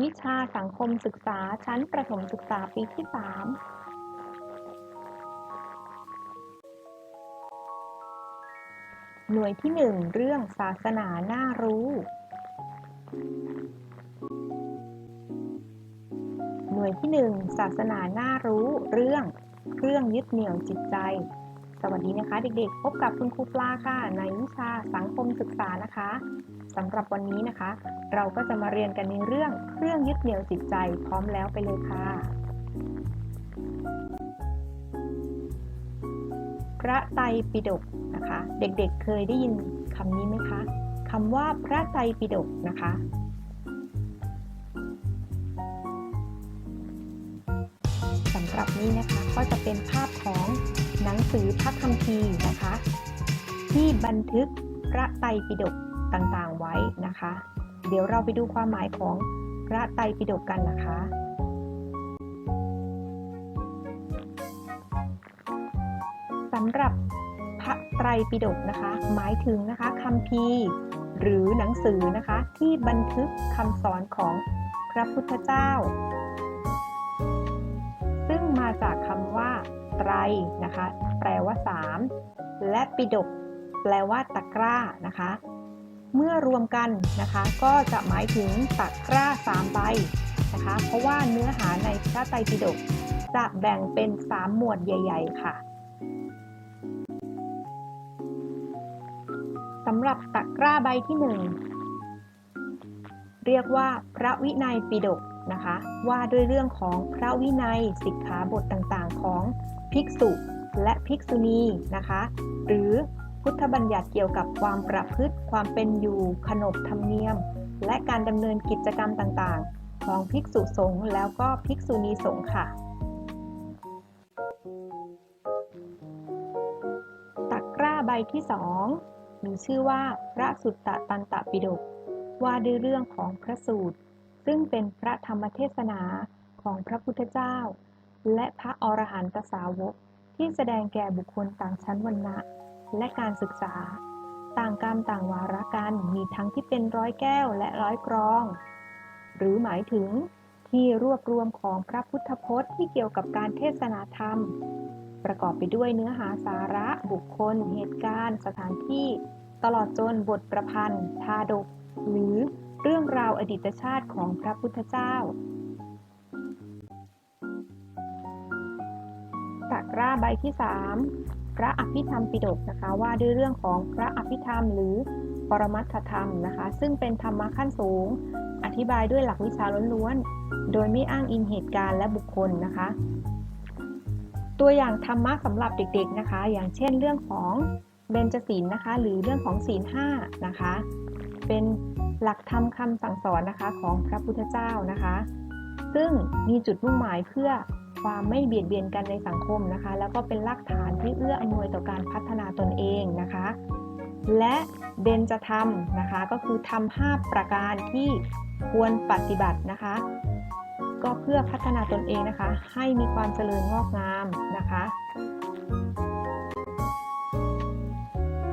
วิชาสังคมศึกษาชั้นประถมศึกษาปีที่ 3 หน่วยที่ 1 เรื่องศาสนาน่ารู้ หน่วยที่ 1 ศาสนาน่ารู้ เรื่องเครื่องยึดเหนี่ยวจิตใจ สวัสดีนะคะเด็กๆ พบกับคุณครูปลาค่ะในวิชาสังคมศึกษานะคะสำหรับวันนี้นะคะ เราก็จะมาเรียนกันในเรื่องเครื่องยึดเหนี่ยวจิตใจพร้อมแล้วไปเลยค่ะ พระไตรปิฎกนะคะ เด็กๆเคยได้ยินคำนี้ไหมคะคำว่าพระไตรปิฎกนะคะสำหรับนี้นะคะก็จะเป็นภาพของ หนังสือพระคัมภีร์นะคะ ที่บันทึกพระไตรปิฎกต่างๆไว้นะคะ เดี๋ยวเราไปดูความหมายของพระไตรปิฎกกันนะคะสำหรับพระไตรปิฎกนะคะ หมายถึงนะคะคัมภีร์หรือหนังสือนะคะที่บันทึกคำสอนของพระพุทธเจ้า ซึ่งมาจากคำว่า ไตรนะคะ แปลว่า 3 และปิฎกแปลว่าตะกร้านะคะ เมื่อรวมกันนะคะ ก็จะหมายถึงตะกร้า3ใบนะคะ เพราะว่าเนื้อหาในพระไตรปิฎกจะแบ่งเป็น 3 หมวดใหญ่ ๆ ค่ะสำหรับตะกร้าใบที่ 1 เรียกว่าพระวินัยปิฎก นะคะ ว่าด้วยเรื่องของพระวินัยสิกขาบทต่างๆ ของภิกษุและภิกษุณีนะคะ หรือพุทธบัญญัติเกี่ยวกับความประพฤติความเป็นอยู่ขนบธรรมเนียม และการดำเนินกิจกรรมต่างๆ ของภิกษุสงฆ์แล้วก็ภิกษุณีสงฆ์ค่ะตะกร้าใบที่สองมีชื่อว่าพระสุตตะตันตะปิฎกว่าด้วยเรื่องของพระสูตร ซึ่งเป็นพระธรรมเทศนาของพระพุทธเจ้า และพระอรหันตสาวกที่แสดงแก่บุคคลต่างชั้นวรรณะ และการศึกษา ต่างกรรมต่างวาระกันมีทั้งที่เป็นร้อยแก้วและร้อยกรอง หรือหมายถึงที่รวบรวมของพระพุทธพจน์ที่เกี่ยวกับการเทศนาธรรม ประกอบไปด้วยเนื้อหาสาระบุคคล เหตุการณ์ สถานที่ ตลอดจนบทประพันธ์ทาดก หรือ ราวอดีตชาติของพระพุทธเจ้า ตะกร้าใบที่ 3 พระอภิธรรมปิฎกนะคะว่าด้วยเรื่องของพระอภิธรรมหรือปรมัตถธรรมนะคะ ซึ่งเป็นธรรมะขั้นสูง อธิบายด้วยหลักวิชาล้วนๆ โดยไม่อ้างอิงเหตุการณ์และบุคคลนะคะ ตัวอย่างธรรมะสำหรับเด็กๆนะคะ อย่างเช่นเรื่องของเบญจศีลนะคะ หรือเรื่องของศีลห้านะคะ เป็นหลักธรรมคำสั่งสอนนะคะของพระพุทธเจ้านะคะ ซึ่งมีจุดมุ่งหมายเพื่อความไม่เบียดเบียนกันในสังคมนะคะ แล้วก็เป็นรากฐานที่เอื้ออำนวยต่อการพัฒนาตนเองนะคะ และเบญจธรรมนะคะก็คือทำห้าประการที่ควรปฏิบัตินะคะ ก็เพื่อพัฒนาตนเองนะคะ ให้มีความเจริญงอกงามนะคะ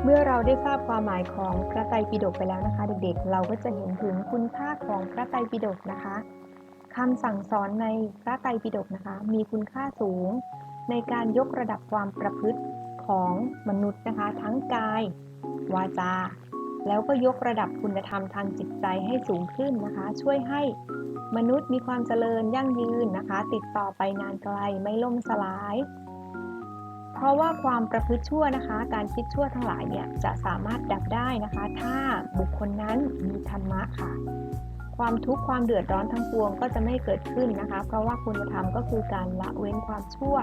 เมื่อเราได้ทราบความหมายของพระไตรปิฎกไปแล้วนะคะ เด็กๆ เราก็จะเห็นถึงคุณค่าของพระไตรปิฎกนะคะคำสั่งสอนในพระไตรปิฎกนะคะ มีคุณค่าสูง ในการยกระดับความประพฤติของมนุษย์นะคะ ทั้งกาย วาจา แล้วก็ยกระดับคุณธรรมทางจิตใจให้สูงขึ้นนะคะ ช่วยให้มนุษย์มีความเจริญยั่งยืนนะคะ ติดต่อไปนานไกลไม่ล่มสลาย เพราะว่าความประพฤติชั่วนะคะ การคิดชั่วทั้งหลายเนี่ยจะสามารถดับได้นะคะ ถ้าบุคคลนั้นมีธรรมะค่ะ ความทุกข์ความเดือดร้อนทั้งปวงก็จะไม่เกิดขึ้นนะคะ เพราะว่าคุณธรรมก็คือการละเว้นความชั่ว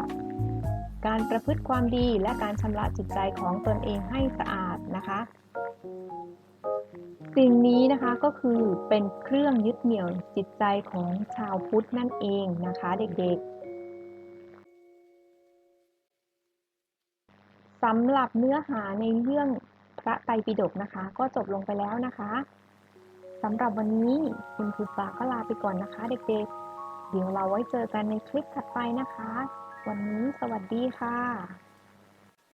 การประพฤติความดีและการชำระจิตใจของตนเองให้สะอาดนะคะสิ่งนี้นะคะก็คือเป็นเครื่องยึดเหนี่ยวจิตใจของชาวพุทธนั่นเองนะคะ เด็กๆ สำหรับเนื้อหาในเรื่องพระไตรปิฎกนะคะ ก็จบลงไปแล้วนะคะสำหรับวันนี้คุณครูปาก็ลาไปก่อนนะคะ เด็กๆ เดี๋ยวเราไว้เจอกันในคลิปถัดไปนะคะ วันนี้สวัสดีค่ะ